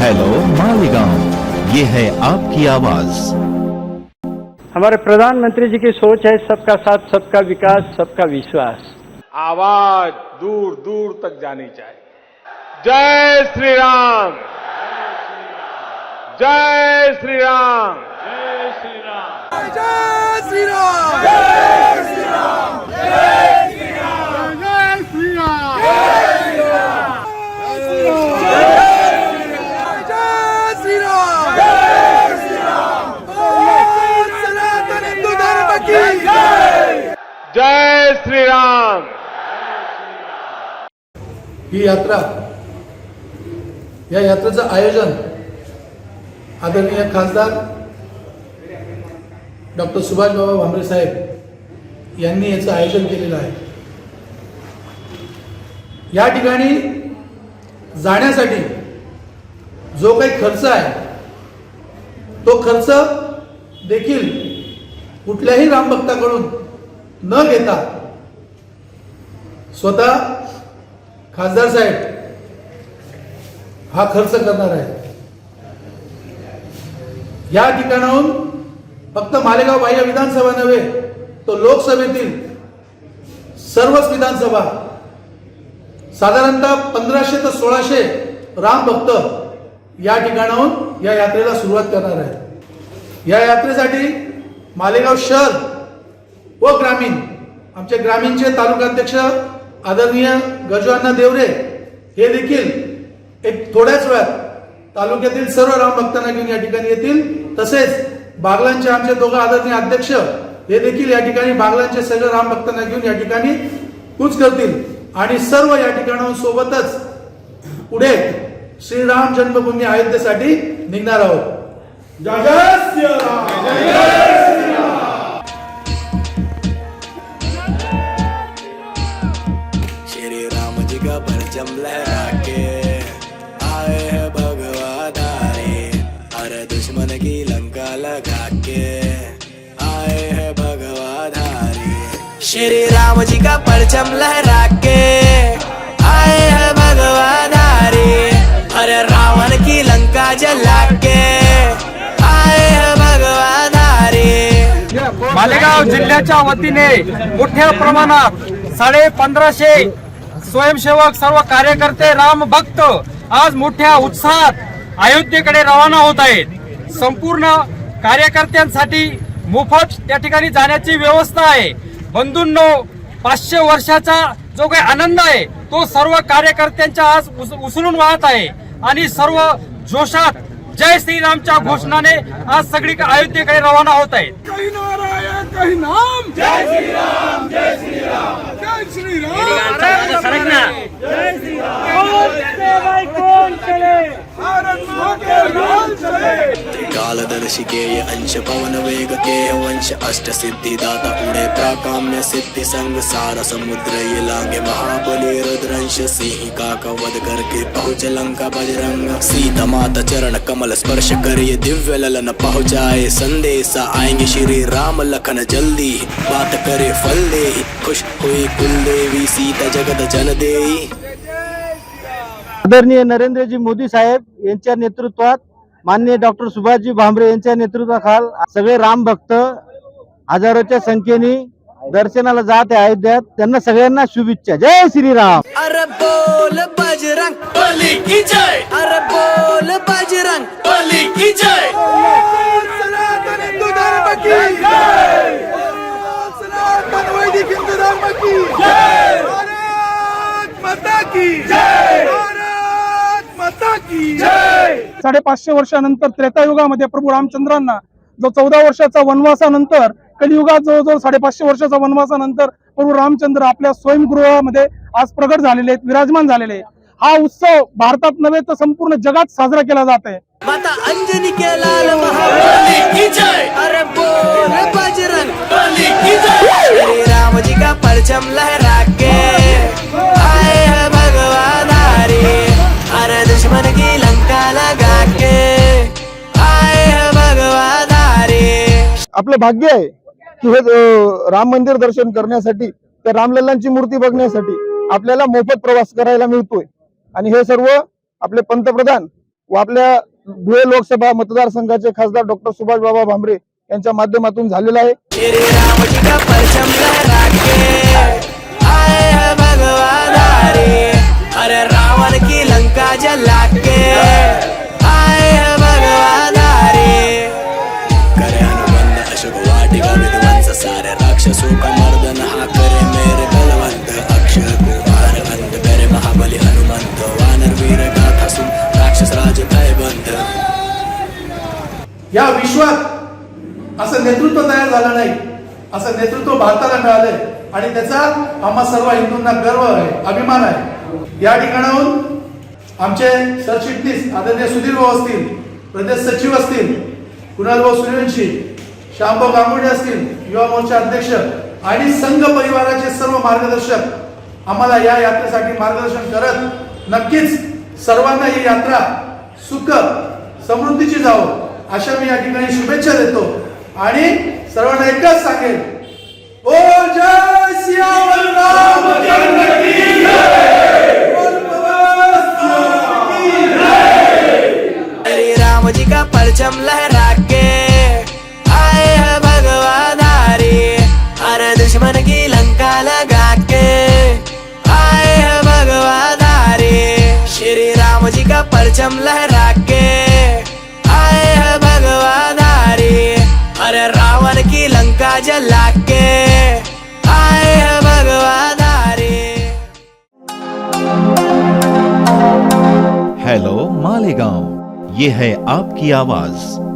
Hello Maligaon ये है आपकी आवाज़। हमारे प्रधानमंत्री जी की सोच है सबका साथ सबका विकास सबका विश्वास। आवाज़ दूर दूर तक जानी चाहिए। जय श्री राम। जय श्री राम। जय श्री राम। जय श्री राम। ही यात्रा या यात्रेचं आयोजन आदरणीय खासदार डॉक्टर सुभाषबाबा भामरे साहेब यांनी याचं आयोजन केलेलं आहे. या ठिकाणी जाण्यासाठी जो काही खर्च आहे तो खर्च देखील कुठल्याही रामभक्ताकडून न घेता स्वतः खासदार साहेब हा खर्च करणार आहे. या ठिकाणाहून फक्त मालेगाव बाह्य विधानसभा नव्हे तो लोकसभेतील सर्वच विधानसभा साधारणतः पंधराशे ते सोळाशे राम भक्त या ठिकाणाहून या यात्रेला सुरुवात करणार आहे या यात्रेसाठी मालेगाव शहर व ग्रामीण आमचे ग्रामीणचे तालुकाध्यक्ष आदरणीय गजवाना देवरे हे देखील एक थोड्याच वेळात तालुक्यातील सर्व राम भक्तांना घेऊन या ठिकाणी येतील. तसेच बागलांचे आमचे दोघं आदरणीय अध्यक्ष हे देखील या ठिकाणी बागलांचे सर्व राम भक्तांना घेऊन या ठिकाणी कूच करतील. आणि सर्व या ठिकाणाहून सोबतच पुढे श्रीराम जन्मभूमी अयोध्येसाठी निघणार आहोत. जय जय श्रीराम का के आए हैं भगवाधारी अरे दुश्मन की लंका लगा के आए भगवा भगवाधारी श्री राम जी का परचम लहरा के आए हैं भगवाधारी अरे रावण की लंका जला के भगवाधारी मालेगाव जिल्ह्याच्या वतीने मोठ्या प्रमाणात साडे पंधराशे स्वयंसेवक सर्व कार्यकर्ते राम भक्त आज मोठ्या उत्साहात अयोध्येकडे रवाना होत आहेत. संपूर्ण कार्यकर्त्यांसाठी मोफत त्या ठिकाणी जाण्याची व्यवस्था आहे. बंधूंनो पाचशे वर्षाचा जो काही आनंद आहे तो सर्व कार्यकर्त्यांच्या आज उस- उसळून वाहत आहे. आणि सर्व जोशात जय श्रीरामच्या घोषणाने आज सगळी अयोध्येकडे रवाना होत आहेत. శ్రీరామ్ के अंश पवन वेग के वंश अष्ट सिद्धि दाता पुढे प्राकाम्य सिद्धी संग सार समुद्र ये लांगे महाबली रुद्रंश सिंह का कवध करके पहुँच लंका बजरंग। सीता माता चरण कमल स्पर्श कर दिव्य ललन पहुँचाए। संदेशा आएंगे श्री राम लखन जल्दी। बात करे फल दे। खुश हुई कुल देवी सीता जगत जन देई। आदरणीय नरेंद्रजी मोदी साहेब यांच्या नेतृत्वात माननीय डॉक्टर सुभाषजी भामरे यांच्या नेतृत्वाखाल सगळे राम भक्त हजारोच्या संख्येने दर्शनाला जात आहे अयोध्यात. त्यांना सगळ्यांना शुभेच्छा. जय श्रीराम. अरे बोल बजरंग बली की जय. अरे बोल बजरंग बली की. जय. साडेपाचशे वर्षानंतर त्रेतायुगामध्ये प्रभू रामचंद्रांना जो चौदा वर्षाचा वनवासानंतर कलियुगात जवळजवळ साडेपाचशे वर्षाचा वनवासानंतर प्रभू रामचंद्र आपल्या स्वयंगृहामध्ये आज प्रगट झालेले आहेत विराजमान झालेले. हा उत्सव भारतात नव्हे तर संपूर्ण जगात साजरा केला जात आहे माता अंजनी के लाल महाबली की जय अरे बोल बजरंग बली की जय श्री राम जी का परचम लहरा के आपलं भाग्य आहे की हे राम मंदिर दर्शन करण्यासाठी त्या रामलल्लांची मूर्ती बघण्यासाठी आपल्याला मोफत प्रवास करायला मिळतोय. आणि हे सर्व आपले पंतप्रधान व आपल्या धुळे लोकसभा मतदारसंघाचे खासदार डॉक्टर सुभाष बाबा भामरे यांच्या माध्यमातून झालेलं आहे. अरे रावण की लंका जला के आए भगवान करे अनुबंध अशोक वाटिका विध्वंस सारे राक्षसों का मर्दन हा करे मेरे बलवंत अक्षय कुमार अंत करे महाबली हनुमंत वानर वीर गाथा सुन राक्षस राज भय या विश्वात असं नेतृत्व तयार झालं नाही. असं नेतृत्व भारताला मिळालंय आणि त्याचा आम्हा सर्व हिंदूंना गर्व आहे अभिमान आहे. या ठिकाणाहून आमचे सरचिटणीस आदरणीय सुधीर भाऊ असतील प्रदेश सचिव असतील कुणाल भाऊ सूर्यवंशी श्यामभाऊ गांगुडे असतील युवा मोर्चा अध्यक्ष आणि संघ परिवाराचे सर्व मार्गदर्शक आम्हाला या यात्रेसाठी मार्गदर्शन करत नक्कीच सर्वांना ही यात्रा सुख समृद्धीची जावं अशा मी या ठिकाणी शुभेच्छा देतो. आणि सर्वांना एकच सांगेल ओ जय सियावर की लंका लगा के आए हैं भगवान हरे श्री राम जी का परचम लहरा के आए हैं भगवान हरे अरे रावण की लंका जला के हेलो मालेगांव ये है आपकी आवाज़